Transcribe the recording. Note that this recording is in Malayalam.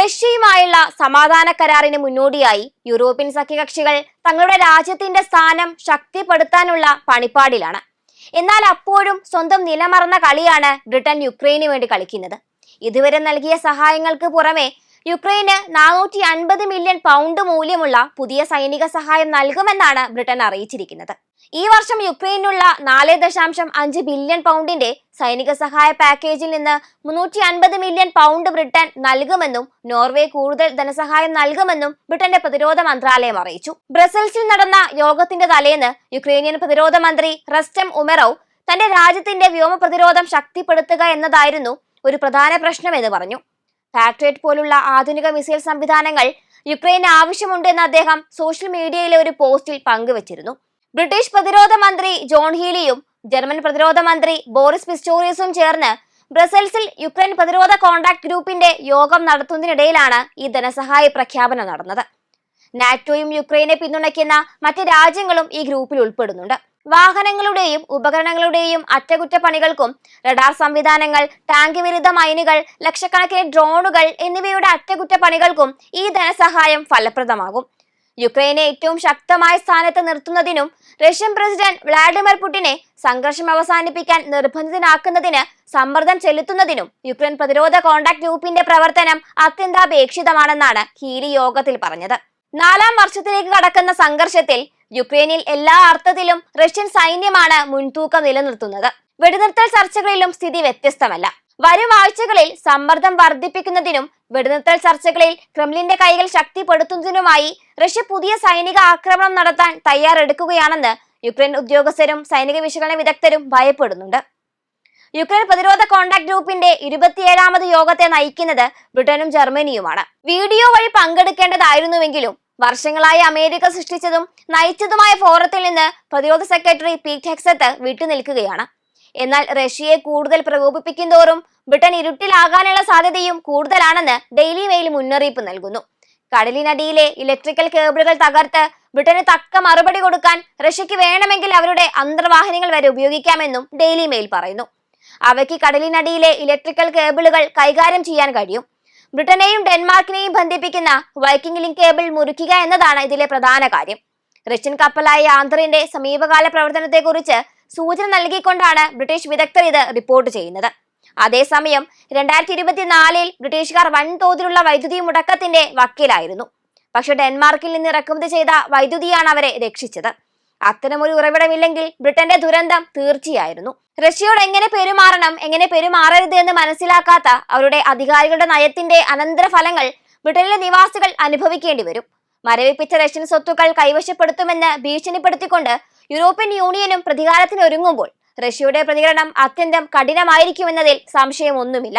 റഷ്യയുമായുള്ള സമാധാന കരാറിന് മുന്നോടിയായി യൂറോപ്യൻ സഖ്യകക്ഷികൾ തങ്ങളുടെ രാജ്യത്തിന്റെ സ്ഥാനം ശക്തിപ്പെടുത്താനുള്ള പണിപ്പാടിലാണ്. എന്നാൽ അപ്പോഴും സ്വന്തം നിലമറന്ന കളിയാണ് ബ്രിട്ടൻ യുക്രൈന് വേണ്ടി കളിക്കുന്നത്. ഇതുവരെ നൽകിയ സഹായങ്ങൾക്ക് പുറമെ യുക്രൈന് നാനൂറ്റി അൻപത് മില്യൺ പൗണ്ട് മൂല്യമുള്ള പുതിയ സൈനിക സഹായം നൽകുമെന്നാണ് ബ്രിട്ടൻ അറിയിച്ചിരിക്കുന്നത്. ഈ വർഷം യുക്രൈനുള്ള നാല് ദശാംശം അഞ്ച് ബില്യൺ പൗണ്ടിന്റെ സൈനിക സഹായ പാക്കേജിൽ നിന്ന് മുന്നൂറ്റി അൻപത് മില്യൺ പൗണ്ട് ബ്രിട്ടൻ നൽകുമെന്നും നോർവേ കൂടുതൽ ധനസഹായം നൽകുമെന്നും ബ്രിട്ടന്റെ പ്രതിരോധ മന്ത്രാലയം അറിയിച്ചു. ബ്രസൽസിൽ നടന്ന യോഗത്തിന്റെ തലേന്ന് യുക്രൈനിയൻ പ്രതിരോധ മന്ത്രി റസ്റ്റം ഉമറോ തന്റെ രാജ്യത്തിന്റെ വ്യോമ പ്രതിരോധം ശക്തിപ്പെടുത്തുക എന്നതായിരുന്നു ഒരു പ്രധാന പ്രശ്നമെന്ന് പറഞ്ഞു. പാട്രിയറ്റ് പോലുള്ള ആധുനിക മിസൈൽ സംവിധാനങ്ങൾ യുക്രൈന് ആവശ്യമുണ്ടെന്ന് അദ്ദേഹം സോഷ്യൽ മീഡിയയിലെ ഒരു പോസ്റ്റിൽ പങ്കുവച്ചിരുന്നു. ബ്രിട്ടീഷ് പ്രതിരോധ മന്ത്രി ജോൺ ഹീലിയും ജർമ്മൻ പ്രതിരോധ മന്ത്രി ബോറിസ് പിസ്റ്റോറിയസും ചേർന്ന് ബ്രസൽസിൽ യുക്രൈൻ പ്രതിരോധ കോൺടാക്ട് ഗ്രൂപ്പിന്റെ യോഗം നടത്തുന്നതിനിടയിലാണ് ഈ ധനസഹായ പ്രഖ്യാപനം നടന്നത്. നാറ്റോയും യുക്രൈനെ പിന്തുണയ്ക്കുന്ന മറ്റ് രാജ്യങ്ങളും ഈ ഗ്രൂപ്പിൽ ഉൾപ്പെടുന്നുണ്ട്. വാഹനങ്ങളുടെയും ഉപകരണങ്ങളുടെയും അറ്റകുറ്റപ്പണികൾക്കും റഡാർ സംവിധാനങ്ങൾ ടാങ്ക് വിരുദ്ധ മൈനുകൾ ലക്ഷക്കണക്കിന് ഡ്രോണുകൾ എന്നിവയുടെ അറ്റകുറ്റപ്പണികൾക്കും ഈ ധനസഹായം ഫലപ്രദമാകും. യുക്രൈനെ ഏറ്റവും ശക്തമായ സ്ഥാനത്ത് നിർത്തുന്നതിനും റഷ്യൻ പ്രസിഡന്റ് വ്ളാഡിമിർ പുടിനെ സംഘർഷം അവസാനിപ്പിക്കാൻ നിർബന്ധിതനാക്കുന്നതിന് സമ്മർദ്ദം ചെലുത്തുന്നതിനും യുക്രൈൻ പ്രതിരോധ കോൺടാക്ട് ഗ്രൂപ്പിന്റെ പ്രവർത്തനം അത്യന്താപേക്ഷിതമാണെന്നാണ് ഹീലി യോഗത്തിൽ പറഞ്ഞത്. നാലാം വർഷത്തിലേക്ക് കടക്കുന്ന സംഘർഷത്തിൽ യുക്രൈനിൽ എല്ലാ അർത്ഥത്തിലും റഷ്യൻ സൈന്യമാണ് മുൻതൂക്കം നിലനിർത്തുന്നത്. വെടിനിർത്തൽ ചർച്ചകളിലും സ്ഥിതി വ്യത്യസ്തമല്ല. വരും ആഴ്ചകളിൽ സമ്മർദ്ദം വർദ്ധിപ്പിക്കുന്നതിനും വെടിനിർത്തൽ ചർച്ചകളിൽ ക്രെംലിന്റെ കൈകൾ ശക്തിപ്പെടുത്തുന്നതിനുമായി റഷ്യ പുതിയ സൈനിക ആക്രമണം നടത്താൻ തയ്യാറെടുക്കുകയാണെന്ന് യുക്രൈൻ ഉദ്യോഗസ്ഥരും സൈനിക വിശകലന വിദഗ്ധരും ഭയപ്പെടുന്നുണ്ട്. യുക്രൈൻ പ്രതിരോധ കോൺടാക്ട് ഗ്രൂപ്പിന്റെ ഇരുപത്തിയേഴാമത് യോഗത്തെ നയിക്കുന്നത് ബ്രിട്ടനും ജർമ്മനിയുമാണ്. വീഡിയോ വഴി പങ്കെടുക്കേണ്ടതായിരുന്നുവെങ്കിലും വർഷങ്ങളായി അമേരിക്ക സൃഷ്ടിച്ചതും നയിച്ചതുമായ ഫോറത്തിൽ നിന്ന് പ്രതിരോധ സെക്രട്ടറി പീറ്റ് ഹെക്സത്ത് വിട്ടുനിൽക്കുകയാണ്. എന്നാൽ റഷ്യയെ കൂടുതൽ പ്രകോപിപ്പിക്കുന്തോറും ബ്രിട്ടൻ ഇരുട്ടിലാകാനുള്ള സാധ്യതയും കൂടുതലാണെന്ന് ഡെയിലി മെയിൽ മുന്നറിയിപ്പ് നൽകുന്നു. കടലിനടിയിലെ ഇലക്ട്രിക്കൽ കേബിളുകൾ തകർത്ത് ബ്രിട്ടന് തക്ക മറുപടി കൊടുക്കാൻ റഷ്യക്ക് വേണമെങ്കിൽ അവരുടെ അന്തർവാഹിനികൾ വരെ ഉപയോഗിക്കാമെന്നും ഡെയിലി മെയിൽ പറയുന്നു. അവയ്ക്ക് കടലിനടിയിലെ ഇലക്ട്രിക്കൽ കേബിളുകൾ കൈകാര്യം ചെയ്യാൻ കഴിയും. ബ്രിട്ടനെയും ഡെൻമാർക്കിനെയും ബന്ധിപ്പിക്കുന്ന വൈക്കിംഗ് ലിങ്ക് കേബിൾ മുറിക്കുക എന്നതാണ് ഇതിലെ പ്രധാന കാര്യം. റഷ്യൻ കപ്പലായ ആന്ധ്രന്റെ സമീപകാല പ്രവർത്തനത്തെക്കുറിച്ച് സൂചന നൽകിക്കൊണ്ടാണ് ബ്രിട്ടീഷ് വിദഗ്ധർ ഇത് റിപ്പോർട്ട് ചെയ്യുന്നത്. അതേസമയം രണ്ടായിരത്തി ഇരുപത്തിനാലിൽ ബ്രിട്ടീഷുകാർ വൻതോതിലുള്ള വൈദ്യുതി മുടക്കത്തിന്റെ വക്കീലായിരുന്നു. പക്ഷെ ഡെൻമാർക്കിൽ നിന്ന് ഇറക്കുമതി ചെയ്ത വൈദ്യുതിയാണ് അവരെ രക്ഷിച്ചത്. അത്തരമൊരു ഉറവിടമില്ലെങ്കിൽ ബ്രിട്ടന്റെ ദുരന്തം തീർച്ചയായിരുന്നു. റഷ്യയോട് എങ്ങനെ പെരുമാറണം എങ്ങനെ പെരുമാറരുത് എന്ന് മനസ്സിലാക്കാത്ത അവരുടെ അധികാരികളുടെ നയത്തിന്റെ അനന്തരഫലങ്ങൾ ബ്രിട്ടനിലെ നിവാസികൾ അനുഭവിക്കേണ്ടി വരും. മരവിപ്പിച്ച റഷ്യൻ സ്വത്തുക്കൾ കൈവശപ്പെടുത്തുമെന്ന് ഭീഷണിപ്പെടുത്തിക്കൊണ്ട് യൂറോപ്യൻ യൂണിയനും പ്രതികാരത്തിന് ഒരുങ്ങുമ്പോൾ റഷ്യയുടെ പ്രതികരണം അത്യന്തം കഠിനമായിരിക്കുമെന്നതിൽ സംശയമൊന്നുമില്ല.